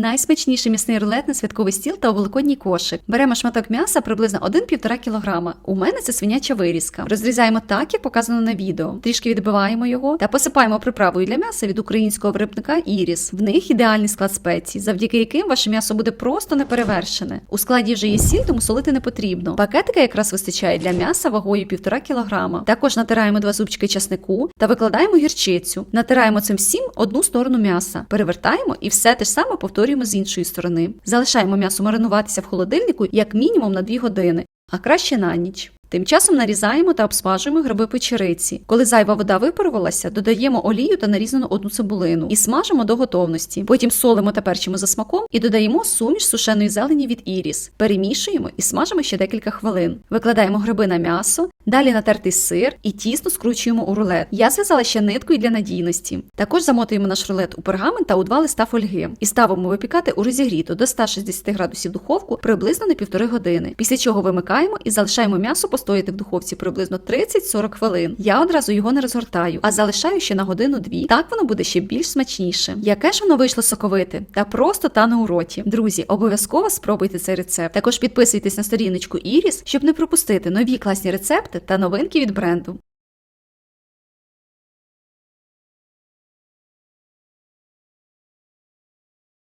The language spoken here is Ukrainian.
Найсмачніший м'ясний рулет на святковий стіл та у великодній кошик. Беремо шматок м'яса приблизно 1-1,5 кг. У мене це свиняча вирізка. Розрізаємо так, як показано на відео. Трішки відбиваємо його та посипаємо приправою для м'яса від українського виробника Іріс. В них ідеальний склад спецій, завдяки яким ваше м'ясо буде просто неперевершене. У складі вже є сіль, тому солити не потрібно. Пакетика якраз вистачає для м'яса вагою 1,5 кг. Також натираємо два зубчики часнику та викладаємо гірчицю. Натираємо цим всім одну сторону м'яса, перевертаємо і все те ж саме повторюємо з іншої сторони. Залишаємо м'ясо маринуватися в холодильнику як мінімум на 2 години, а краще на ніч. Тим часом нарізаємо та обсмажуємо гриби печериці. Коли зайва вода випарувалася, додаємо олію та нарізану одну цибулину і смажимо до готовності. Потім солимо та перчимо за смаком і додаємо суміш сушеної зелені від іріс. Перемішуємо і смажимо ще декілька хвилин. Викладаємо гриби на м'ясо, далі натертий сир і тісно скручуємо у рулет. Я зв'язала ще ниткою для надійності. Також замотуємо наш рулет у пергамент та у два листа фольги і ставимо випікати у розігріту до 160 градусів духовку приблизно на півтори години. Після чого вимикаємо і залишаємо м'ясо постояти в духовці приблизно 30-40 хвилин. Я одразу його не розгортаю, а залишаю ще на годину-дві. Так воно буде ще більш смачніше. Яке ж воно вийшло соковите та просто тане у роті. Друзі, обов'язково спробуйте цей рецепт. Також підписуйтесь на сторіночку Іріс, щоб не пропустити нові класні рецепти та новинки від бренду.